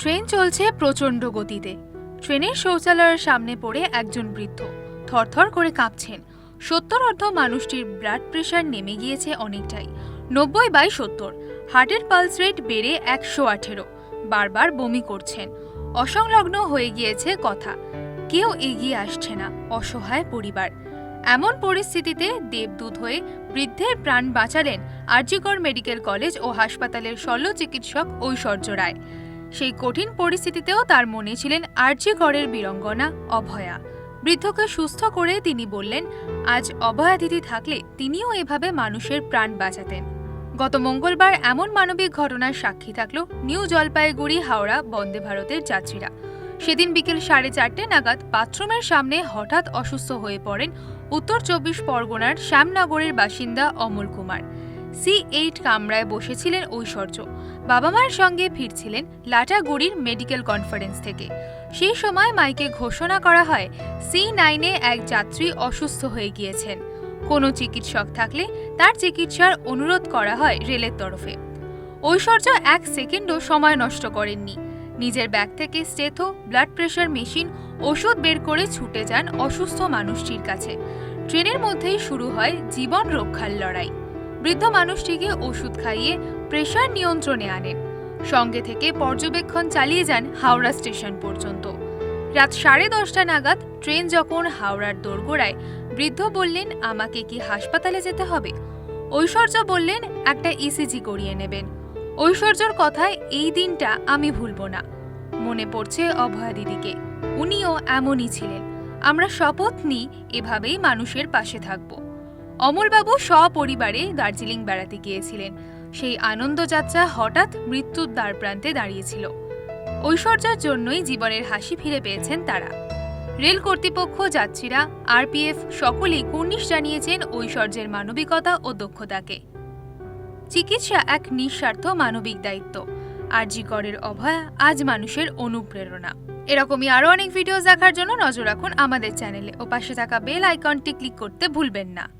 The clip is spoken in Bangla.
ট্রেন চলছে প্রচণ্ড গতিতে। ট্রেনের শৌচালয়ের সামনে পড়ে একজন বৃদ্ধ। থরথর করে কাঁপছেন। সত্তর অর্ধ মানুষটির ব্লাড প্রেশার নেমে গিয়েছে অনেকটাই। নব্বই বাই সত্তর। হার্টের পালস রেট বেড়ে একশো আঠেরো। বারবার বমি করছেন। অসংলগ্ন হয়ে গিয়েছে কথা। কেউ এগিয়ে আসছে না, অসহায় পরিবার। এমন পরিস্থিতিতে দেবদূত হয়ে বৃদ্ধের প্রাণ বাঁচালেন আরজিকর মেডিকেল কলেজ ও হাসপাতালের শল্য চিকিৎসক ঐশ্বর্য রায়। সেই কঠিন পরিস্থিতিতেও তার মনে ছিলেন আরজি করের বীরঙ্গনা, অভয়া। বৃদ্ধকে সুস্থ করে তিনি বললেন, আজ অভয়া দিদি থাকলে তিনিও এভাবে মানুষের প্রাণ বাঁচাতেন। গত মঙ্গলবার এমন মানবিক ঘটনার সাক্ষী থাকল নিউ জলপাইগুড়ি হাওড়া বন্দে ভারতের যাত্রীরা। সেদিন বিকেল সাড়ে চারটে নাগাদ বাথরুমের সামনে হঠাৎ অসুস্থ হয়ে পড়েন উত্তর চব্বিশ পরগনার শ্যামনগরের বাসিন্দা অমল কুমার। সি এইট কামরায় বসেছিলেন ঐশ্বর্য। বাবা মায়ের সঙ্গে ফিরছিলেন লাটাগুড়ির মেডিকেল কনফারেন্স থেকে। সেই সময় মাইকে ঘোষণা করা হয়, সি নাইনে এক যাত্রী অসুস্থ হয়ে গিয়েছেন। কোনো চিকিৎসক থাকলে তার চিকিৎসার অনুরোধ করা হয় রেলের তরফে। ঐশ্বর্য এক সেকেন্ডও সময় নষ্ট করেননি। নিজের ব্যাগ থেকে স্টেথো, ব্লাড প্রেশার মেশিন, ওষুধ বের করে ছুটে যান অসুস্থ মানুষটির কাছে। ট্রেনের মধ্যেই শুরু হয় জীবন রক্ষার লড়াই। বৃদ্ধ মানুষটিকে ওষুধ খাইয়ে প্রেশার নিয়ন্ত্রণে আনেন। সঙ্গে থেকে পর্যবেক্ষণ চালিয়ে যান হাওড়া স্টেশন পর্যন্ত। রাত সাড়ে দশটা নাগাদ ট্রেন যখন হাওড়ার দোরগোড়ায়, বৃদ্ধ বললেন, আমাকে কি হাসপাতালে যেতে হবে? ঐশ্বর্য বললেন, একটা ইসিজি করিয়ে নেবেন। ঐশ্বর্যর কথায় এই দিনটা আমি ভুলব না। মনে পড়ছে অভয়া দিদিকে। উনিও এমনই ছিলেন। আমরা শপথ নিই, এভাবেই মানুষের পাশে থাকব। অমলবাবু সপরিবারে দার্জিলিং বেড়াতে গিয়েছিলেন। সেই আনন্দযাত্রা হঠাৎ মৃত্যুর দ্বার প্রান্তে দাঁড়িয়েছিল। ঐশ্বর্যার জন্যই জীবনের হাসি ফিরে পেয়েছেন তারা। রেল কর্তৃপক্ষ যাত্রীরা, আরপিএফ সকলেই কুর্নিশ জানিয়েছেন ঐশ্বর্যের মানবিকতা ও দক্ষতাকে। চিকিৎসা এক নিঃস্বার্থ মানবিক দায়িত্ব। আর জিকরের অভয়া আজ মানুষের অনুপ্রেরণা। এরকমই আরও অনেক ভিডিও দেখার জন্য নজর রাখুন আমাদের চ্যানেলে ও পাশে থাকা বেল আইকনটি ক্লিক করতে ভুলবেন না।